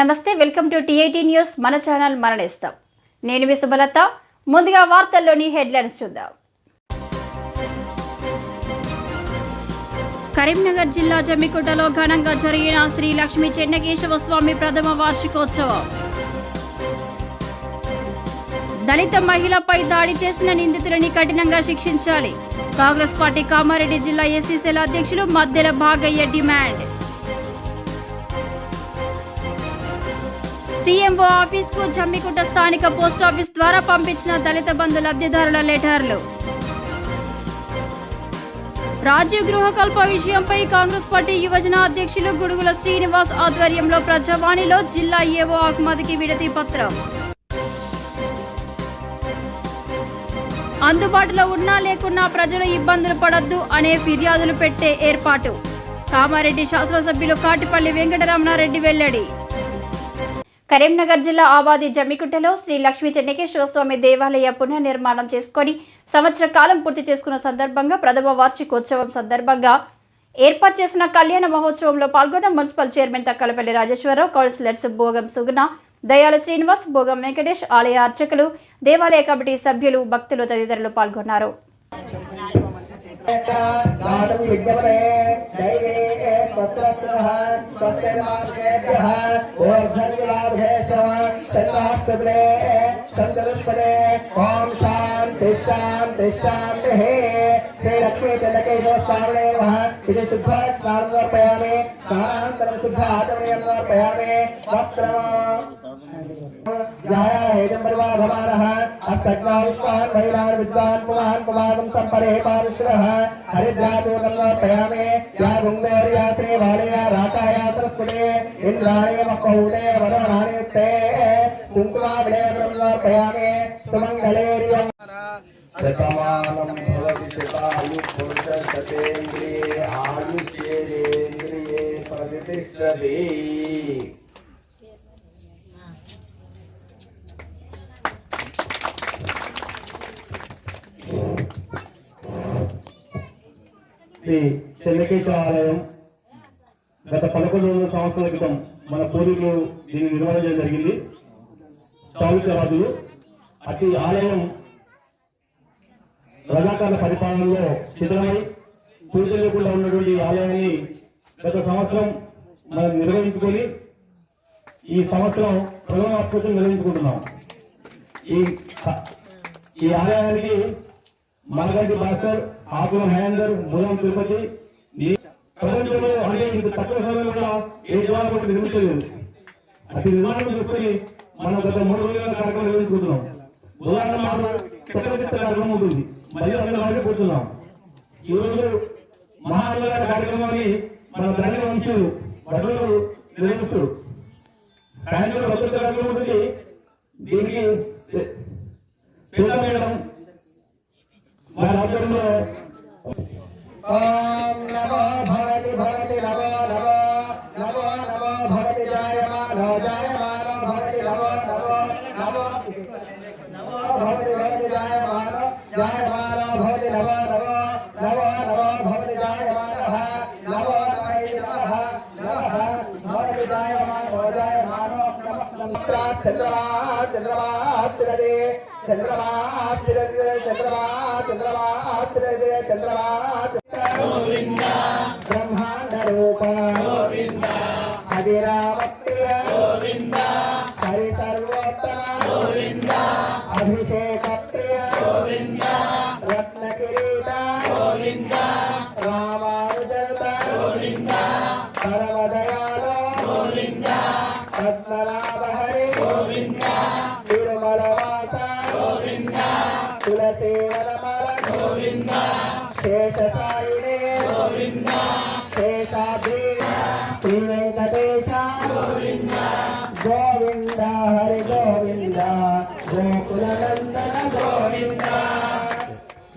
నమస్తే welcome to TIT news. మన channel మరణిస్తాం. నేను మీ సుభలత ముందుగా వార్తల్లోని హెడ్లైన్స్ చూద్దాం. కరీంనగర్ జిల్లా జమ్మికుంటలో ఘనంగా జరిగిన శ్రీ లక్ష్మీ చెన్నకేశవ స్వామి ప్రథమ వార్షికోత్సవం. దళిత మహిళపై దాడి చేసిన నిందితులని కఠినంగా శిక్షించాలి. కాంగ్రెస్ పార్టీ కామారెడ్డి జిల్లా ఎస్సీసీల అధ్యక్షులు మద్దెల భాగయ్య డిమాండ్. సీఎంఓ ఆఫీస్కు జమ్మికుంట స్థానిక పోస్ట్ ఆఫీస్ ద్వారా పంపించిన దళిత బంధు లబ్ధిదారుల లెటర్లు. రాజ్య గృహకల్ప విషయంపై కాంగ్రెస్ పార్టీ యువజన అధ్యక్షులు గుడుగుల శ్రీనివాస్ ఆధ్వర్యంలో ప్రజావాణిలో జిల్లా ఏవో అహ్మద్కి విడతి పత్రం. అందుబాటులో ఉన్నా లేకున్నా ప్రజలు ఇబ్బందులు పడద్దు అనే ఫిర్యాదులు పెట్టే ఏర్పాటు. కామారెడ్డి శాసనసభ్యులు కాటిపల్లి వెంకటరమణారెడ్డి వెల్లడి. కరీంనగర్ జిల్లా ఆబాది జమ్మికుంటలో శ్రీ లక్ష్మీ చెన్నకేశ్వర స్వామి దేవాలయ పునర్నిర్మాణం చేసుకొని సంవత్సర కాలం పూర్తి చేసుకున్న సందర్భంగా ప్రథమ వార్షికోత్సవం సందర్భంగా ఏర్పాటు చేసిన కళ్యాణ మహోత్సవంలో పాల్గొన్న municipal chairman Takkalapalli Rajeshwararao councillors Bhogam Suguna దయాల Srinivas భోగం వెంకటేష్ ఆలయ అర్చకులు దేవాలయ కమిటీ సభ్యులు భక్తులు తదితరులు పాల్గొన్నారు. ओम शांति शांति शांति हे हे रखे चलके जो सामने वहाँ इसे शुद्ध स्नान पयाने स्नान शुद्ध आचरण पयाने वस्त्र जय हेदं परिवारमानः अर्थज्ञाविद्वान् महिलान् विद्वान् पुमान् पुमानं सम्परे पारिश्रः हरिद्रादूतं समर्पयामि या गुङ्गेर्यात्रे वालया रातायात्रस्कुले इन्द्राणे मकौले वरणानि ते कुङ्कुमाविलेवनं समर्पयामि सुमङ्गलेर्यम् शतमानं भवति शतायु पुरुषशतेन्द्रिये आयुष्येन्द्रिये प्रतिष्ठति శ్రీ చెన్నకేశ్వర ఆలయం గత పదకొండు వందల సంవత్సరాల క్రితం మన పూర్వీకులు దీన్ని నిర్మాణం చేయడం జరిగింది. చాళుక్య అతి ఆలయం రజాకాల పరిపాలనలో శిథిలమై పూజలేకుండా ఉన్నటువంటి ఆలయాన్ని గత సంవత్సరం మనం నిర్వహించుకొని ఈ సంవత్సరం ప్రథమ అద్భుతం నిర్వహించుకుంటున్నాం. ఈ ఈ ఆలయానికి మనగంటి భాస్కర్ ఆకుల మహేందర్ మూలం తిరుపతి. ప్రపంచంలో అనేక ఇంత తక్కువ సమయంలో కూడా ఏ జవాబు ఒకటి నిర్మించలేదు. అతి నిర్మాణం చూసుకొని మనం గత మూడు రోజుల కార్యక్రమం నిర్వహించుకుంటున్నాం. ఉదాహరణ మాకు చక్ర కార్యక్రమం ఉంటుంది. మళ్ళీ అందరూ వాళ్ళకి కూర్చున్నాం ఈరోజు రోజు కార్యక్రమాన్ని మన తండ్రి వంశులు భద్రులు నిర్వహిస్తారు. సాయంత్రం భద్రత కార్యక్రమం ఉంటుంది. దీనికి సీతా మేడం వారి ఆధ్వర్యంలో ओम नमो भगवति भगवति नमो नमो नमो नमो भगवति जय मानव जय मानव भगवति नमो नमो नमो नमो भगवति भगवति जय मानव जय मानव भगवति नमो नमो नमो नमो भगवति जय मानव नमो नमः नमः नमः भगवति जय मानव जय मानव नमः चंद्रमा चंद्रमा चले चंद्रमा चले चंद्रमा चंद्रमा चले चंद्रमा que era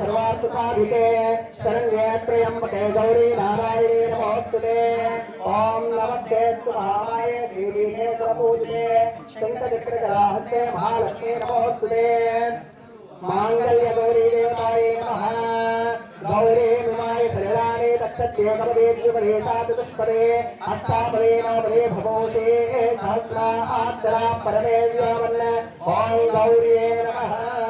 सर्वार्थकाधिके शरण्ये त्र्यम्बके गौरी नारायणे नमोस्तुते ॐ नमस्ते सुभावाय देवीने स्वपूजे शङ्करचक्रजाहते महालक्ष्मी नमोस्तुते माङ्गल्य गौरी देवताय नमः। गौरी विमाय शरीराणि तक्षत्येकपदे त्रिपदेशाचतुष्पदे अष्टापदे, नवपदे भगवते सहस्रा अक्षरा परमेश्वरन् ॐ गौर्ये नमः।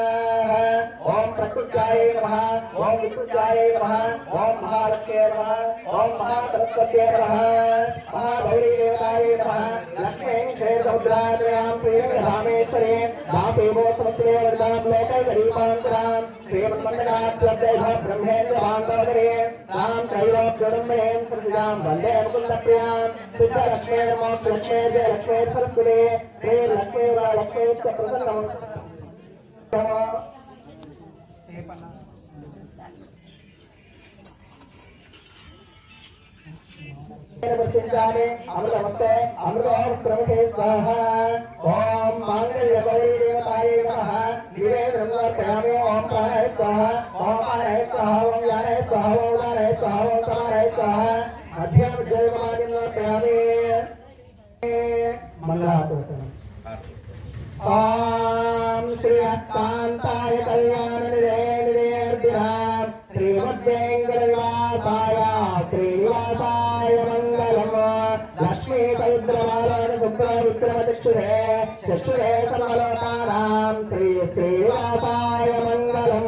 ओम कटुचार्य नमः, ओम विपुचार्य नमः, ओम भारत्ये नमः, ओम महासरस्वत्ये नमः महाभैरवाय नमः लक्ष्मी क्षेत्रभद्रायां प्रियधामेश्वरे दासेवोत्तमत्रे वरदां, लोकगरीबान्तरां श्रीमन्मण्डलाश्वत्तेह ब्रह्मेन्द्र भान्तवरे तां ये पन्ना अमृत भक्त अमृत प्रमुखे स्वाह ओम मांगल्य परिदेवताय नमः दिवे ब्रह्मकयामि ओम प्राणाय स्वाह ओम प्राणाय स्वाह ओम यानाय स्वाह ओम उदानाय स्वाह ओम प्राणाय स्वाह अभ्याम जय मांगल्य कयामि मंगलाचरण ओम श्री अष्टांताय कल्याण వెంకటేంద్రవాసాయ శ్రీనివాసాయ మంగళం లక్ష్మీ పవిత్రమాలను విక్రమచక్షురే చక్షురే సమలోకానాం. శ్రీ శ్రీనివాసాయ మంగళం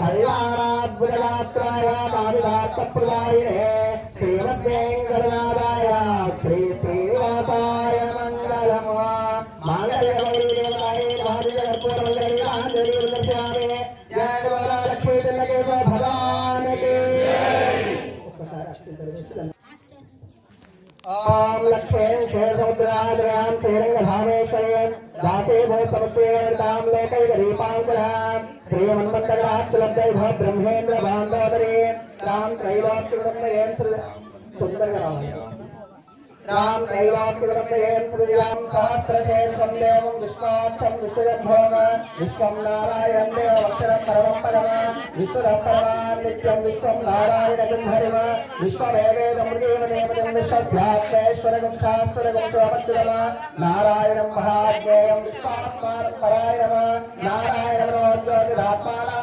కళ్యాణాద్భుతగాత్రాయ పారిదాత్త ప్రదాయే శ్రీహనుమంతకాస్తులబ్ధైవ బ్రహ్మేంద్ర బాంధోదరే తాం త్రైలోక్యుడన్న ఏం సుందరగా राम त्रैलोक्यब्रह्मयेन् प्रियां सहस्रशेषं देवं विश्वाक्षं विश्वजम्भोम विश्वं नारायणं देवक्षरं परमं परम विश्वरं परमान् नित्यं विश्वं नारायणगं हरिम विश्वमेवेदमृगेव देवजं विश्वध्यात्मेश्वरगं शास्त्रगं स्वमच्युतम नारायणं महाज्ञेयं विश्वात्मानं परायणम नारायणमनोज्योतिरात्मा नारायण परः आदित्यपूरुषः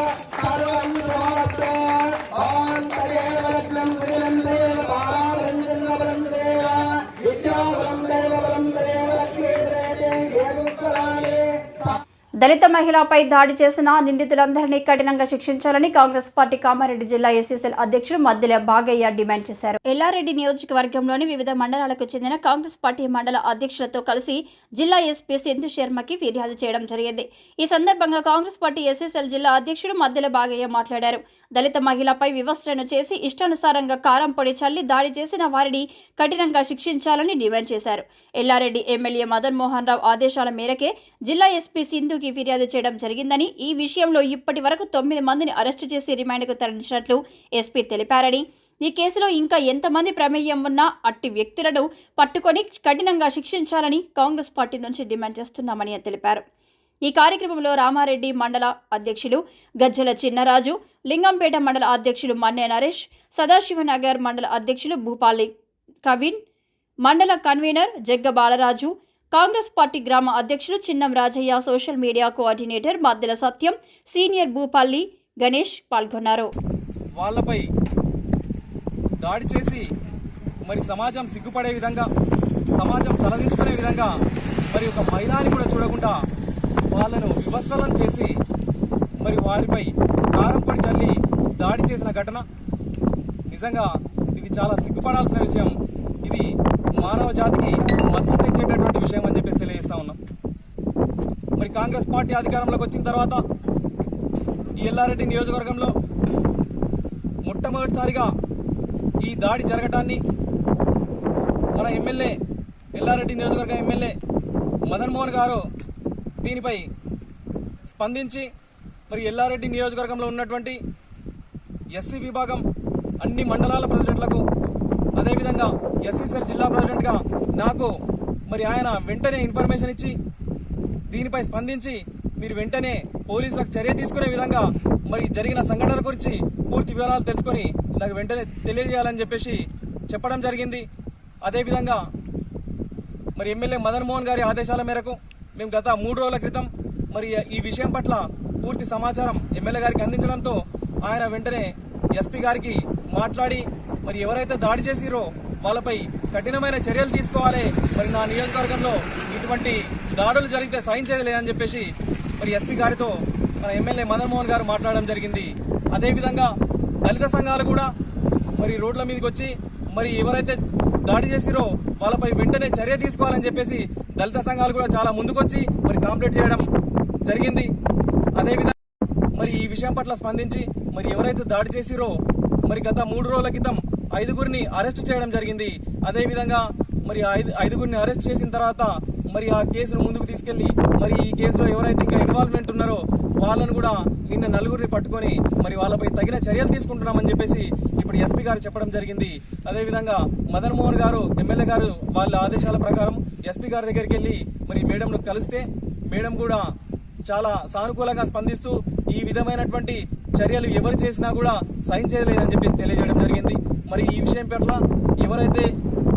దళిత మహిళపై దాడి చేసిన నిందితులందరినీ కఠినంగా శిక్షించాలని కాంగ్రెస్ పార్టీ కామారెడ్డి జిల్లా ఎస్ఎస్ఎల్ అధ్యక్షుడు మద్దెల బాగయ్య డిమాండ్ చేశారు. ఎల్లారెడ్డి నియోజకవర్గంలోని వివిధ మండలాలకు చెందిన కాంగ్రెస్ పార్టీ మండల అధ్యక్షులతో కలిసి జిల్లా ఎస్పీ సింధు శర్మకి ఫిర్యాదు చేయడం జరిగింది. ఈ సందర్భంగా కాంగ్రెస్ పార్టీ ఎస్ఎస్ఎల్ జిల్లా అధ్యక్షుడు మద్దెల బాగయ్య మాట్లాడారు. దళిత మహిళపై వివస్త్రను చేసి ఇష్టానుసారంగా కారం పొడి చల్లి దాడి చేసిన వారిని కఠినంగా శిక్షించాలని డిమాండ్ చేశారు. ఎల్లారెడ్డి ఎమ్మెల్యే మదన్ మోహన్ రావు ఆదేశాల మేరకే జిల్లా ఎస్పీ సింధుకి ఫిర్యాదు చేయడం జరిగిందని ఈ విషయంలో ఇప్పటి వరకు తొమ్మిది మందిని అరెస్టు చేసి రిమాండ్కు తరలించినట్లు ఎస్పీ తెలిపారని. ఈ కేసులో ఇంకా ఎంతమంది ప్రమేయం ఉన్నా అట్టి వ్యక్తులను పట్టుకొని కఠినంగా శిక్షించాలని కాంగ్రెస్ పార్టీ నుంచి డిమాండ్ చేస్తున్నామని తెలిపారు. ఈ కార్యక్రమంలో రామారెడ్డి మండల అధ్యక్షులు గజ్జల చిన్నరాజు లింగంపేట మండల అధ్యక్షులు మన్నే నరేష్ సదాశివనగర్ మండల అధ్యక్షులు భూపాలి కవిన్ మండల కన్వీనర్ జగ్గ బాలరాజు కాంగ్రెస్ పార్టీ గ్రామ అధ్యక్షులు Chinnam Rajaiah social media coordinator Maddela Satyam senior Bhupalli Ganesh పాల్గొన్నారు. వాళ్ళపై దాడి చేసి మరి సమాజం సిగ్గుపడే విధంగా సమాజం తలదించుకునే విధంగా మరి ఒక మహిళని కూడా చూడకుండా వాళ్ళను వివస్వలం చేసి మరి వారిపై కారం పొడి చల్లి దాడి చేసిన ఘటన. నిజంగా ఇది చాలా సిగ్గుపడాల్సిన విషయం. ఇది మానవ జాతికి మచ్చ తెచ్చేటటువంటి విషయం అని చెప్పేసి తెలియజేస్తా ఉన్నాం. మరి కాంగ్రెస్ పార్టీ అధికారంలోకి వచ్చిన తర్వాత ఈ ఎల్లారెడ్డి నియోజకవర్గంలో మొట్టమొదటిసారిగా ఈ దాడి జరగటాన్ని మన ఎమ్మెల్యే ఎల్లారెడ్డి నియోజకవర్గం ఎమ్మెల్యే మదన్మోహన్ గారు దీనిపై స్పందించి మరి ఎల్లారెడ్డి నియోజకవర్గంలో ఉన్నటువంటి ఎస్సీ విభాగం అన్ని మండలాల ప్రెసిడెంట్లకు అదేవిధంగా ఎస్సీసెల్ జిల్లా ప్రెసిడెంట్గా నాకు మరి ఆయన వెంటనే ఇన్ఫర్మేషన్ ఇచ్చి దీనిపై స్పందించి మీరు వెంటనే పోలీసులకు చర్య తీసుకునే విధంగా మరి జరిగిన సంఘటనల గురించి పూర్తి వివరాలు తెలుసుకొని నాకు వెంటనే తెలియజేయాలని చెప్పేసి చెప్పడం జరిగింది. అదేవిధంగా మరి ఎమ్మెల్యే మదన్ మోహన్ గారి ఆదేశాల మేరకు మేము గత మూడు రోజుల క్రితం మరి ఈ విషయం పట్ల పూర్తి సమాచారం ఎమ్మెల్యే గారికి అందించడంతో ఆయన వెంటనే ఎస్పీ గారికి మాట్లాడి మరి ఎవరైతే దాడి చేసిరో వాళ్ళపై కఠినమైన చర్యలు తీసుకోవాలి. మరి నా నియోజకవర్గంలో ఇటువంటి దాడులు జరిగితే సహించేది లేదని చెప్పేసి మరి ఎస్పీ గారితో మన ఎమ్మెల్యే మదన్ మోహన్ గారు మాట్లాడడం జరిగింది. అదేవిధంగా దళిత సంఘాలు కూడా మరి రోడ్ల మీదకి వచ్చి మరి ఎవరైతే దాడి చేసిరో వాళ్ళపై వెంటనే చర్య తీసుకోవాలని చెప్పేసి దళిత సంఘాలు కూడా చాలా ముందుకొచ్చి మరి కాంప్లీట్ చేయడం జరిగింది. అదేవిధంగా మరి ఈ విషయం పట్ల స్పందించి మరి ఎవరైతే దాడి చేసిరో మరి గత మూడు రోజుల క్రితం ఐదుగురిని అరెస్ట్ చేయడం జరిగింది. అదేవిధంగా మరి ఐదు ఐదుగురిని అరెస్ట్ చేసిన తర్వాత మరి ఆ కేసును ముందుకు తీసుకెళ్ళి మరి ఈ కేసులో ఎవరైతే ఇంకా ఇన్వాల్వ్మెంట్ ఉన్నారో వాళ్ళను కూడా నిన్న నలుగురిని పట్టుకొని మరి వాళ్ళపై తగిన చర్యలు తీసుకుంటున్నామని చెప్పేసి ఇప్పుడు ఎస్పీ గారు చెప్పడం జరిగింది. అదేవిధంగా మదన్ మోహన్ గారు ఎమ్మెల్యే గారు వాళ్ళ ఆదేశాల ప్రకారం ఎస్పీ గారి దగ్గరికి వెళ్ళి మరి మేడంను కలిస్తే మేడం కూడా చాలా సానుకూలంగా స్పందిస్తూ ఈ విధమైనటువంటి చర్యలు ఎవరు చేసినా కూడా సైన్ చేయలేదని చెప్పేసి తెలియజేయడం జరిగింది. మరి ఈ విషయం పట్ల ఎవరైతే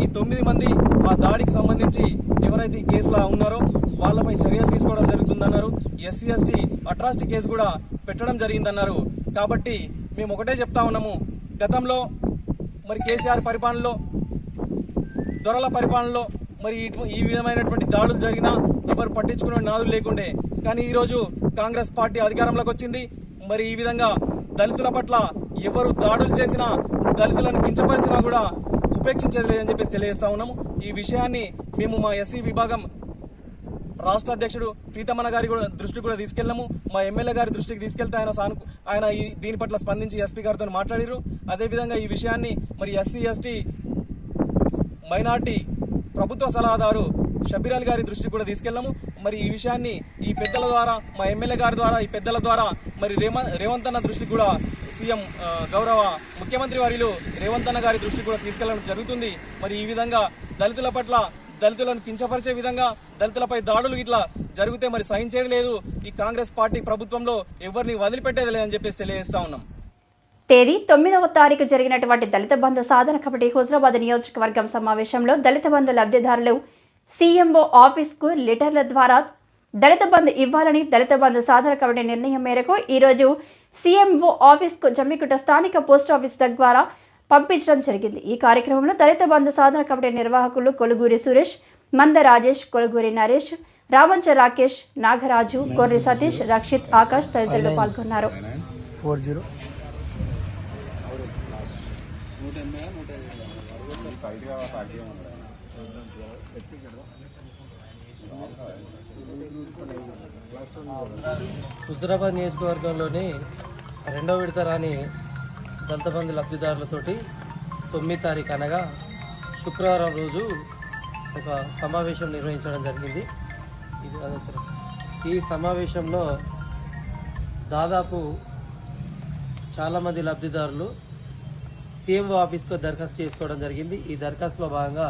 ఈ తొమ్మిది మంది ఆ దాడికి సంబంధించి ఎవరైతే ఈ కేసులో ఉన్నారో వాళ్ళపై చర్యలు తీసుకోవడం జరుగుతుందన్నారు. ఎస్సీ ఎస్టీ అట్రాసిటీ కేసు కూడా పెట్టడం జరిగిందన్నారు. కాబట్టి మేము ఒకటే చెప్తా ఉన్నాము. గతంలో మరి కేసీఆర్ పరిపాలనలో దొరల పరిపాలనలో మరి ఇటు- ఈ విధమైనటువంటి దాడులు జరిగినా ఎవరు పట్టించుకునే నాదులు లేకుండే. కానీ ఈరోజు కాంగ్రెస్ పార్టీ అధికారంలోకి వచ్చింది. మరి ఈ విధంగా దళితుల పట్ల ఎవరు దాడులు చేసినా దళితులను కించపరిచినా కూడా ఉపేక్షించలేదని చెప్పేసి తెలియజేస్తా ఉన్నాము. ఈ విషయాన్ని మేము మా ఎస్సీ విభాగం రాష్ట్ర అధ్యక్షుడు ప్రీతమన్న గారి కూడా దృష్టికి కూడా తీసుకెళ్ళాము. మా ఎమ్మెల్యే గారి దృష్టికి తీసుకెళ్తే ఆయన సాను ఆయన ఈ దీని పట్ల స్పందించి ఎస్పీ గారితో మాట్లాడారు అదేవిధంగా ఈ విషయాన్ని మరి ఎస్సీ ఎస్టీ మైనార్టీ ప్రభుత్వ సలహాదారు షబీర్ అలీ గారి దృష్టికి కూడా తీసుకెళ్ళాము. మరి ఈ విషయాన్ని ఈ పెద్దల ద్వారా మా ఎమ్మెల్యే గారి ద్వారా ఈ పెద్దల ద్వారా మరి రేమ- రేవంత్ అన్న దృష్టికి కూడా సీఎం గౌరవ ముఖ్యమంత్రి వారిలో రేవంత్ అన్న గారి దృష్టికి కూడా తీసుకెళ్ళడం జరుగుతుంది. మరి ఈ విధంగా దళితుల పట్ల దళితులను కించపరిచే విధంగా దళితులపై దాడులు ఇట్లా జరిగితే మరి సహించేది లేదు. ఈ కాంగ్రెస్ పార్టీ ప్రభుత్వంలో ఎవరిని వదిలిపెట్టేది లేదని చెప్పేసి తెలియజేస్తా ఉన్నాం. తేదీ తొమ్మిదవ తారీఖు జరిగినటువంటి దళిత బంధు సాధన కమిటీ హుజరాబాద్ నియోజకవర్గం సమావేశంలో దళిత బంధు లబ్ధిదారులు సీఎంఓ ఆఫీస్కు లెటర్ల ద్వారా దళిత బంధు ఇవ్వాలని దళిత బంధు సాధన కమిటీ నిర్ణయం మేరకు ఈరోజు సీఎంఓ ఆఫీస్కు జమ్మికుట స్థానిక పోస్ట్ ఆఫీస్ ద్వారా పంపించడం జరిగింది. ఈ కార్యక్రమంలో దళిత బంధు సాధన కమిటీ నిర్వాహకులు కొలుగూరి సురేష్ మంద రాజేష్ కొలుగూరి నరేష్ రామంచ రాకేష్ నాగరాజు కొర్రి సతీష్ రక్షిత్ ఆకాష్ తదితరులు పాల్గొన్నారు. హుజరాబాద్ నియోజకవర్గంలోని రెండో విడత రాని దళిత లబ్ధిదారులతోటి తొమ్మిది తారీఖు అనగా శుక్రవారం రోజు ఒక సమావేశం నిర్వహించడం జరిగింది. ఇది ఈ సమావేశంలో దాదాపు చాలామంది లబ్ధిదారులు సీఎంఓ ఆఫీస్కు దరఖాస్తు చేసుకోవడం జరిగింది. ఈ దరఖాస్తులో భాగంగా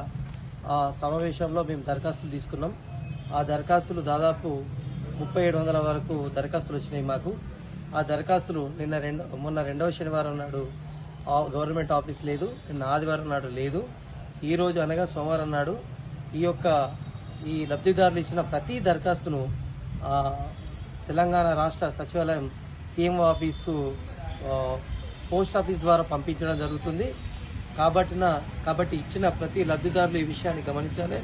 ఆ సమావేశంలో మేము దరఖాస్తులు తీసుకున్నాం. ఆ దరఖాస్తులు దాదాపు ముప్పై ఏడు వందల వరకు దరఖాస్తులు వచ్చినాయి మాకు. ఆ దరఖాస్తులు నిన్న రెండు మొన్న రెండవ శనివారం నాడు గవర్నమెంట్ ఆఫీస్ లేదు నిన్న ఆదివారం నాడు లేదు. ఈరోజు అనగా సోమవారం నాడు ఈ యొక్క ఈ లబ్ధిదారులు ఇచ్చిన ప్రతి దరఖాస్తును తెలంగాణ రాష్ట్ర సచివాలయం సీఎం ఆఫీస్కు పోస్ట్ ఆఫీస్ ద్వారా పంపించడం జరుగుతుంది. కాబట్టి కాబట్టి ఇచ్చిన ప్రతి లబ్ధిదారులు ఈ విషయాన్ని గమనించాలి.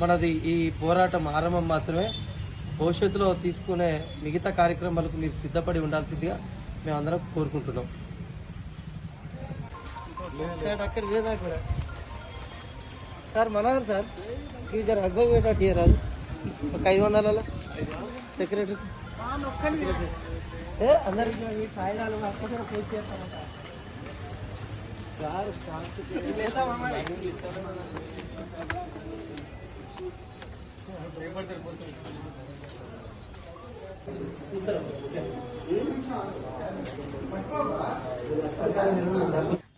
మనది ఈ పోరాటం ఆరంభం మాత్రమే. భవిష్యత్తులో తీసుకునే మిగతా కార్యక్రమాలకు మీరు సిద్ధపడి ఉండాల్సిందిగా మేమందరం కోరుకుంటున్నాం. అక్కడ లేదా సార్ మనోహర్ సార్ ఇవి జర అగ్గు ఒక ఐదు వందలలో. సెక్రటరీ. అందరికి అక్కడ పోస్ట్ చేస్తామంట సార్ సార్ లేదా మామ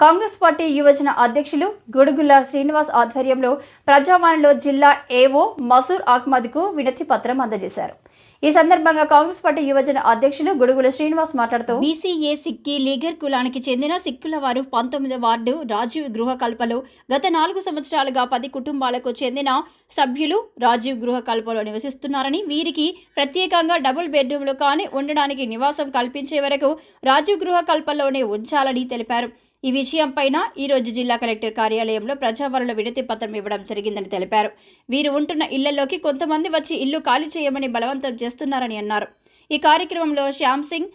కాంగ్రెస్ పార్టీ యువజన అధ్యక్షులు గుడుగుల శ్రీనివాస్ ఆధ్వర్యంలో ప్రజావాణిలో జిల్లా ఏవో మసూర్ అహ్మద్కు వినతి పత్రం అందజేశారు. ఈ సందర్భంగా కాంగ్రెస్ పార్టీ యువజన అధ్యక్షులు గుడుగుల శ్రీనివాస్ మాట్లాడుతూ బీసీఏ సిక్కి లీగర్ కులానికి చెందిన సిక్కుల వారు పంతొమ్మిది వార్డు రాజీవ్ గృహ కల్పలో. గత నాలుగు సంవత్సరాలుగా పది కుటుంబాలకు చెందిన సభ్యులు రాజీవ్ గృహ కల్పలో నివసిస్తున్నారని వీరికి ప్రత్యేకంగా డబుల్ బెడ్రూమ్లు కానీ ఉండడానికి నివాసం కల్పించే వరకు రాజీవ్ గృహ కల్పలోనే ఉంచాలని తెలిపారు. ఈ విషయంపైన ఈరోజు జిల్లా కలెక్టర్ కార్యాలయంలో ప్రజావరుల వినతి పత్రం ఇవ్వడం జరిగిందని తెలిపారు. వీరు ఉంటున్న ఇళ్ళలోకి కొంతమంది వచ్చి ఇల్లు ఖాళీ చేయమని బలవంతం చేస్తున్నారని అన్నారు. ఈ కార్యక్రమంలో శ్యామ్ సింగ్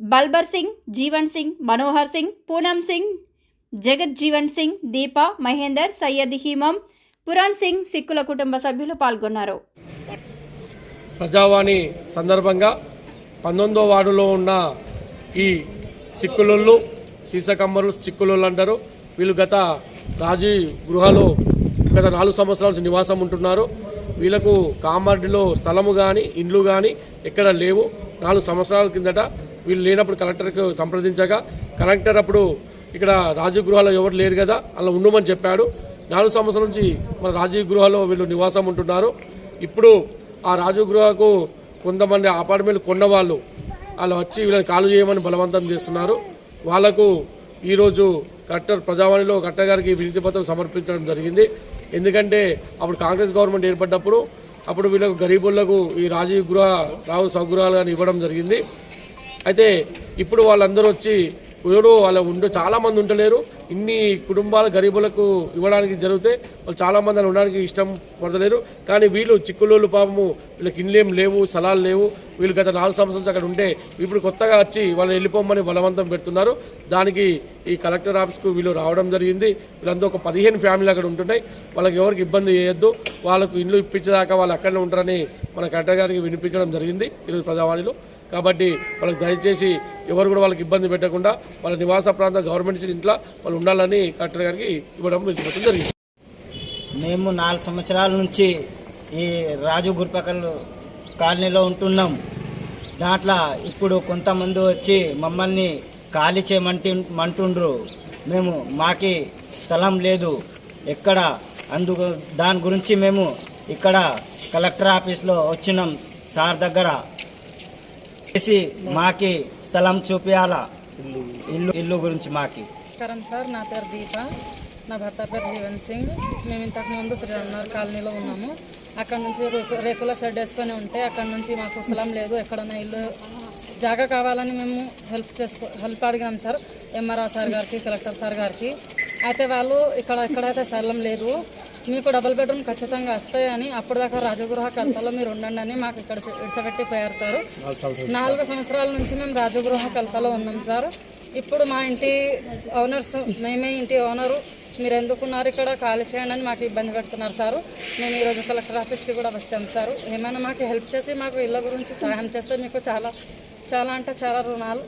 బల్బర్ సింగ్ జీవన్ సింగ్ మనోహర్ సింగ్ పూనం సింగ్ జగత్ జీవన్ సింగ్ దీప మహేందర్ సయ్యద్ హీమం పురాణ్ సింగ్ సిక్కుల కుటుంబ సభ్యులు పాల్గొన్నారు. ప్రజావాణి సందర్భంగా పంతొమ్మిదో వార్డులో ఉన్న ఈ సిక్కులు సీసకమ్మరు చిక్కులోళ్ళు అంటారు. వీళ్ళు గత రాజీ గృహలో గత నాలుగు సంవత్సరాల నుంచి నివాసం ఉంటున్నారు. వీళ్ళకు కామారెడ్డిలో స్థలము కానీ ఇండ్లు కానీ ఎక్కడ లేవు. నాలుగు సంవత్సరాల కిందట వీళ్ళు లేనప్పుడు కలెక్టర్కు సంప్రదించగా కలెక్టర్ అప్పుడు ఇక్కడ రాజీవ్ గృహాలో ఎవరు లేరు కదా అలా ఉండమని చెప్పాడు. నాలుగు సంవత్సరాల నుంచి మన రాజీవ్ గృహలో వీళ్ళు నివాసం ఉంటున్నారు. ఇప్పుడు ఆ రాజీవ్ గృహకు కొంతమంది అపార్ట్మెంట్లు కొన్న వాళ్ళు వాళ్ళు వచ్చి వీళ్ళని కాలు చేయమని బలవంతం చేస్తున్నారు. వాళ్ళకు ఈరోజు కలెక్టర్ ప్రజావాణిలో కలెక్టర్ గారికి వినతి పత్రం సమర్పించడం జరిగింది. ఎందుకంటే అప్పుడు కాంగ్రెస్ గవర్నమెంట్ ఏర్పడ్డప్పుడు అప్పుడు వీళ్ళకు గరీబులకు ఈ రాజీవ్ గృహ రావు సౌగృహాలు ఇవ్వడం జరిగింది. అయితే ఇప్పుడు వాళ్ళందరూ వచ్చి ఎవరు వాళ్ళ ఉండు చాలామంది ఉండలేరు. ఇన్ని కుటుంబాల గరీబులకు ఇవ్వడానికి జరిగితే వాళ్ళు చాలామంది అలా ఉండడానికి ఇష్టం పడతలేరు. కానీ వీళ్ళు చిక్కులోళ్ళు పాపము వీళ్ళకి ఇండ్లేం లేవు స్థలాలు లేవు. వీళ్ళు గత నాలుగు సంవత్సరాలు అక్కడ ఉంటే ఇప్పుడు కొత్తగా వచ్చి వాళ్ళు వెళ్ళిపోమని బలవంతం పెడుతున్నారు. దానికి ఈ కలెక్టర్ ఆఫీస్కు వీళ్ళు రావడం జరిగింది. వీళ్ళంతా ఒక పదిహేను ఫ్యామిలీలు అక్కడ ఉంటున్నాయి. వాళ్ళకి ఎవరికి ఇబ్బంది చేయొద్దు. వాళ్ళకు ఇల్లు ఇప్పించేదాకా వాళ్ళు అక్కడనే ఉంటారని మన కలెక్టర్ గారికి వినిపించడం జరిగింది. ఈరోజు ప్రజావాణిలో కాబట్టి వాళ్ళకి దయచేసి ఎవరు కూడా వాళ్ళకి ఇబ్బంది పెట్టకుండా వాళ్ళ నివాస ప్రాంత గవర్నమెంట్ ఇంట్లో వాళ్ళు ఉండాలని కలెక్టర్ గారికి ఇవ్వడం విడిచిపెట్టడం జరిగింది. మేము నాలుగు సంవత్సరాల నుంచి ఈ రాజు గుర్పకల్ కాలనీలో ఉంటున్నాం. దాంట్లో ఇప్పుడు కొంతమంది వచ్చి మమ్మల్ని ఖాళీ చేయమంటి మంటుండ్రు. మేము మాకి స్థలం లేదు. ఎక్కడ? అందు దాని గురించి మేము ఇక్కడ కలెక్టర్ ఆఫీస్లో వచ్చినాం. సార్ దగ్గర చేసి మాకి స్థలం చూపించాలా ఇల్లు ఇల్లు గురించి మాకి. కరణ్ సార్ నా పేరు దీప. నా భర్త పేరు జీవన్ సింగ్. మేము ఇంతకు ముందు శ్రీరామ్నగర్ కాలనీలో ఉన్నాము. అక్కడ నుంచి రేకు- రేకుల షెడ్ వేసుకొని ఉంటే అక్కడ నుంచి మాకు స్థలం లేదు. ఎక్కడన్నా ఇల్లు జాగా కావాలని మేము హెల్ప్ చేసుకో హెల్ప్ అడిగాం సార్ ఎంఆర్ఓ సార్ గారికి కలెక్టర్ సార్ గారికి. అయితే వాళ్ళు ఇక్కడ ఎక్కడైతే స్థలం లేదు మీకు డబుల్ బెడ్రూమ్ ఖచ్చితంగా వస్తాయని అప్పటిదాకా రాజగృహ కల్పలో మీరు ఉండండి అని మాకు ఇక్కడ ఇడిసపెట్టి పోయారు సార్. నాలుగు సంవత్సరాల. నుంచి మేము రాజగృహ కల్పలో ఉన్నాం సార్. ఇప్పుడు మా ఇంటి ఓనర్స్ మేమే ఇంటి ఓనరు మీరు ఎందుకున్నారు ఇక్కడ? ఖాళీ చేయండి అని మాకు ఇబ్బంది పెడుతున్నారు సార్. మేము ఈరోజు కలెక్టర్ ఆఫీస్కి కూడా వచ్చాం సార్. ఏమైనా మాకు హెల్ప్ చేసి మాకు ఇళ్ళ గురించి సహాయం చేస్తే మీకు చాలా చాలా అంటే చాలా రుణాలు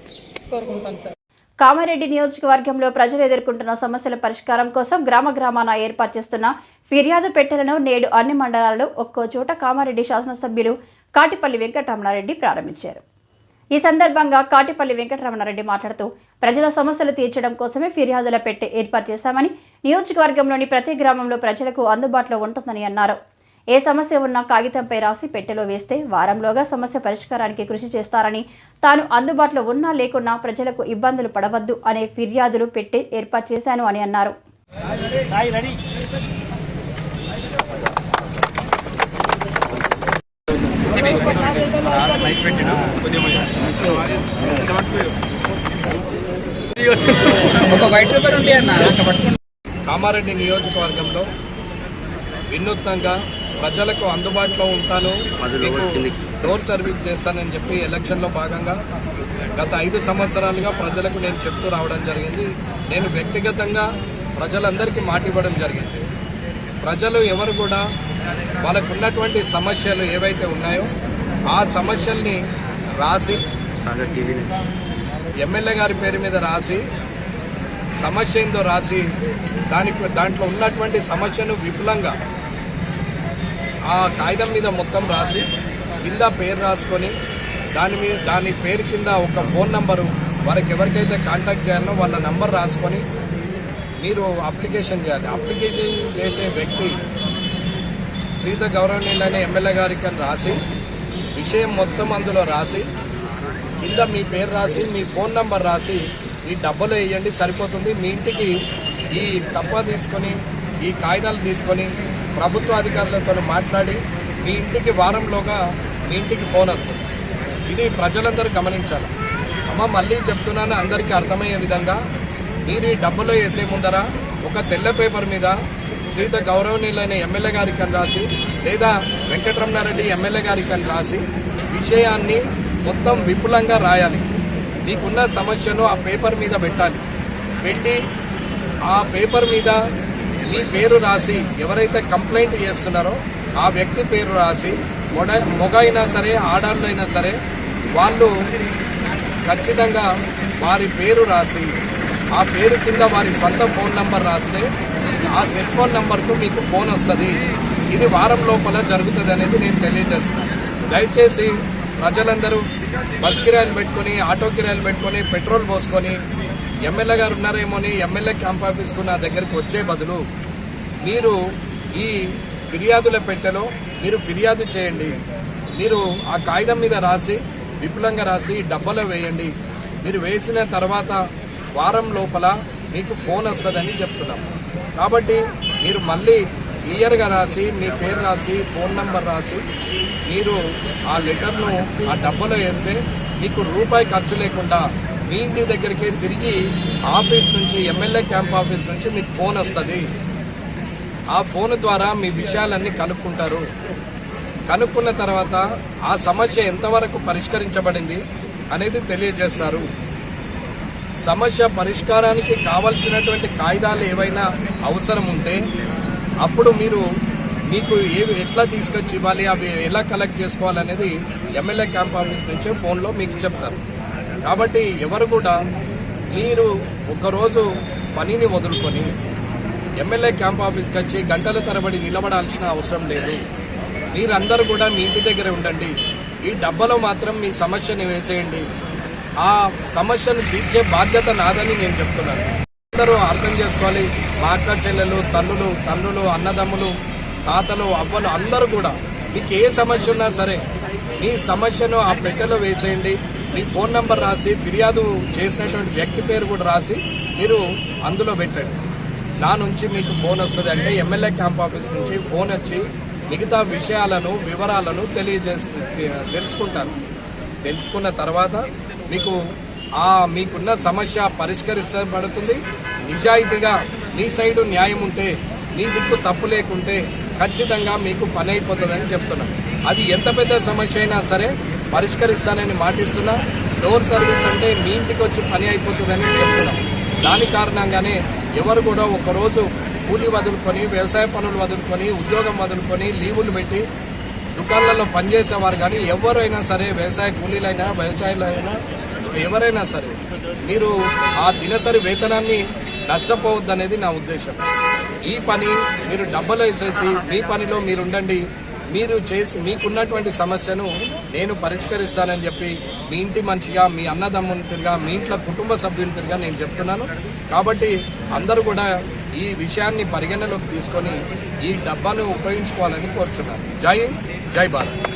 కోరుకుంటాం సార్. కామారెడ్డి నియోజకవర్గంలో ప్రజలు ఎదుర్కొంటున్న సమస్యల పరిష్కారం కోసం గ్రామ గ్రామాన ఏర్పాటు చేస్తున్న ఫిర్యాదు పెట్టెలను నేడు అన్ని మండలాల్లో ఒక్కో చోట కామారెడ్డి శాసనసభ్యులు కాటిపల్లి వెంకటరమణారెడ్డి ప్రారంభించారు. ఈ సందర్భంగా కాటిపల్లి వెంకటరమణారెడ్డి మాట్లాడుతూ ప్రజల సమస్యలు తీర్చడం కోసమే ఫిర్యాదుల పెట్టె ఏర్పాటు చేశామని నియోజకవర్గంలోని ప్రతి గ్రామంలో ప్రజలకు అందుబాటులో ఉంటుందని అన్నారు. ఏ సమస్య ఉన్నా కాగితంపై రాసి పెట్టెలో వేస్తే వారంలోగా సమస్య పరిష్కారానికి కృషి చేస్తారని తాను అందుబాటులో ఉన్నా లేకున్నా ప్రజలకు ఇబ్బందులు పడవద్దు అనే ఫిర్యాదులు పెట్టి ఏర్పాటు చేశాను అని అన్నారు. కామారెడ్డి నియోజకవర్గంలో వినూత్నంగా ప్రజలకు అందుబాటులో ఉంటాను. మీకు డోర్ సర్వీస్ చేస్తానని చెప్పి ఎలక్షన్లో భాగంగా గత ఐదు సంవత్సరాలుగా ప్రజలకు నేను చెప్తూ రావడం జరిగింది. నేను వ్యక్తిగతంగా ప్రజలందరికీ మాట ఇవ్వడం జరిగింది. ప్రజలు ఎవరు కూడా వాళ్ళకు ఉన్నటువంటి సమస్యలు ఏవైతే ఉన్నాయో ఆ సమస్యల్ని రాసి ఎమ్మెల్యే గారి పేరు మీద రాసి సమస్య ఏందో రాసి దానికి దాంట్లో ఉన్నటువంటి సమస్యను విపులంగా ఆ కాగితం మీద మొత్తం రాసి కింద పేరు రాసుకొని దాని మీద దాని పేరు కింద ఒక ఫోన్ నంబరు వారికి ఎవరికైతే కాంటాక్ట్ చేయాలో వాళ్ళ నంబర్ రాసుకొని మీరు అప్లికేషన్ చేయాలి. అప్లికేషన్ చేసే వ్యక్తి శ్రీత గౌరవనీయులైన ఎమ్మెల్యే గారికి అని రాసి విషయం మొత్తం అందులో రాసి కింద మీ పేరు రాసి మీ ఫోన్ నంబర్ రాసి ఈ డబ్బులు వేయండి సరిపోతుంది. మీ ఇంటికి ఈ తప్ప తీసుకొని ఈ కాగితాలు తీసుకొని ప్రభుత్వ అధికారులతో మాట్లాడి మీ ఇంటికి వారంలోగా మీ ఇంటికి ఫోన్ వస్తుంది. ఇది ప్రజలందరూ గమనించాలి. అమ్మ మళ్ళీ చెప్తున్నాను అందరికీ అర్థమయ్యే విధంగా మీరు ఈ డబ్బులో వేసే ముందర ఒక తెల్ల పేపర్ మీద శ్రీత గౌరవనీయులైన ఎమ్మెల్యే గారికి అని రాసి లేదా వెంకటరమణారెడ్డి ఎమ్మెల్యే గారికి అని రాసి విషయాన్ని మొత్తం విపులంగా రాయాలి. మీకున్న సమస్యను ఆ పేపర్ మీద పెట్టాలి. పెట్టి ఆ పేపర్ మీద మీ పేరు రాసి ఎవరైతే కంప్లైంట్ చేస్తున్నారో ఆ వ్యక్తి పేరు రాసి మొడ మొగ అయినా సరే ఆడాళ్ళైనా సరే వాళ్ళు ఖచ్చితంగా వారి పేరు రాసి ఆ పేరు కింద వారి సొంత ఫోన్ నంబర్ రాస్తే ఆ సెల్ ఫోన్ నంబర్కు మీకు ఫోన్ వస్తుంది. ఇది వారం లోపల జరుగుతుంది అనేది నేను తెలియజేస్తున్నాను దయచేసి ప్రజలందరూ బస్ కిరాయిలు పెట్టుకొని ఆటో కిరాయిలు పెట్టుకొని పెట్రోల్ పోసుకొని ఎమ్మెల్యే గారు ఉన్నారేమో అని ఎమ్మెల్యే క్యాంప్ ఆఫీస్కు నా దగ్గరికి వచ్చే బదులు మీరు ఈ ఫిర్యాదుల పెట్టెలో మీరు ఫిర్యాదు చేయండి. మీరు ఆ కాగితం మీద రాసి విపులంగా రాసి డబ్బలో వేయండి. మీరు వేసిన తర్వాత వారం లోపల మీకు ఫోన్ వస్తుందని చెప్తున్నాం. కాబట్టి మీరు మళ్ళీ క్లియర్గా రాసి మీ పేరు రాసి ఫోన్ నంబర్ రాసి మీరు ఆ లెటర్ను ఆ డబ్బలో వేస్తే మీకు రూపాయి ఖర్చు లేకుండా మీ ఇంటి దగ్గరికి తిరిగి ఆఫీస్ నుంచి ఎమ్మెల్యే క్యాంప్ ఆఫీస్ నుంచి మీకు ఫోన్ వస్తుంది. ఆ ఫోన్ ద్వారా మీ విషయాలన్నీ కనుక్కుంటారు. కనుక్కున్న తర్వాత ఆ సమస్య ఎంతవరకు పరిష్కరించబడింది అనేది తెలియజేస్తారు. సమస్య పరిష్కారానికి కావలసినటువంటి కాగితాలు ఏవైనా అవసరం ఉంటే అప్పుడు మీరు మీకు ఏవి ఎట్లా తీసుకొచ్చి ఇవ్వాలి అవి ఎలా కలెక్ట్ చేసుకోవాలనేది ఎమ్మెల్యే క్యాంప్ ఆఫీస్ నుంచే ఫోన్లో మీకు చెప్తారు. కాబట్టి ఎవరు కూడా మీరు ఒకరోజు పనిని వదులుకొని ఎమ్మెల్యే క్యాంప్ ఆఫీస్కి వచ్చి గంటల తరబడి నిలబడాల్సిన అవసరం లేదు. మీరందరూ కూడా మీ ఇంటి దగ్గర ఉండండి. ఈ డబ్బాలో మాత్రం మీ సమస్యని వేసేయండి. ఆ సమస్యను తీర్చే బాధ్యత నాదని నేను చెప్తున్నాను. అందరూ అర్థం చేసుకోవాలి. మా అక్క చెల్లెలు తల్లులు తల్లులు అన్నదమ్ములు తాతలు అవ్వలు అందరూ కూడా మీకు ఏ సమస్య ఉన్నా సరే మీ సమస్యను ఆ పెట్టెలో వేసేయండి. మీ ఫోన్ నెంబర్ రాసి ఫిర్యాదు చేసినటువంటి వ్యక్తి పేరు కూడా రాసి మీరు అందులో పెట్టండి. నా నుంచి మీకు ఫోన్ వస్తుంది అంటే ఎమ్మెల్యే క్యాంప్ ఆఫీస్ నుంచి ఫోన్ వచ్చి మిగతా విషయాలను వివరాలను తెలియజేస్తూ తెలుసుకుంటారు. తెలుసుకున్న తర్వాత మీకు ఆ మీకున్న సమస్య పరిష్కరించబడుతుంది నిజాయితీగా మీ సైడు న్యాయం ఉంటే మీ దిక్కు తప్పు లేకుంటే ఖచ్చితంగా మీకు పని అయిపోతుందని చెప్తున్నాను అది ఎంత పెద్ద సమస్య అయినా సరే పరిష్కరిస్తానని మాటిస్తున్నా. డోర్ సర్వీస్ అంటే మీ ఇంటికి వచ్చి పని అయిపోతుందని చెప్తున్నాం. దాని కారణంగానే ఎవరు కూడా ఒకరోజు కూలి వదులుకొని వ్యవసాయ పనులు వదులుకొని ఉద్యోగం వదులుకొని లీవులు పెట్టి దుకాణాలలో పనిచేసేవారు కానీ ఎవరైనా సరే వ్యవసాయ కూలీలైనా వ్యవసాయులైనా ఎవరైనా సరే మీరు ఆ దినసరి వేతనాన్ని నష్టపోవద్దనేది నా ఉద్దేశం. ఈ పని మీరు డబ్బులు వేసేసి మీ పనిలో మీరు ఉండండి మీరు చేసి మీకున్నటువంటి సమస్యను నేను పరిష్కరిస్తానని చెప్పి మీ ఇంటి మనిషిగా మీ అన్నదమ్ముని తిరిగా మీ ఇంట్లో కుటుంబ సభ్యుని తిరిగా నేను చెప్తున్నాను. కాబట్టి అందరూ కూడా ఈ విషయాన్ని పరిగణలోకి తీసుకొని ఈ డబ్బాను ఉపయోగించుకోవాలని కోరుచున్నాను. జై జై భారత్.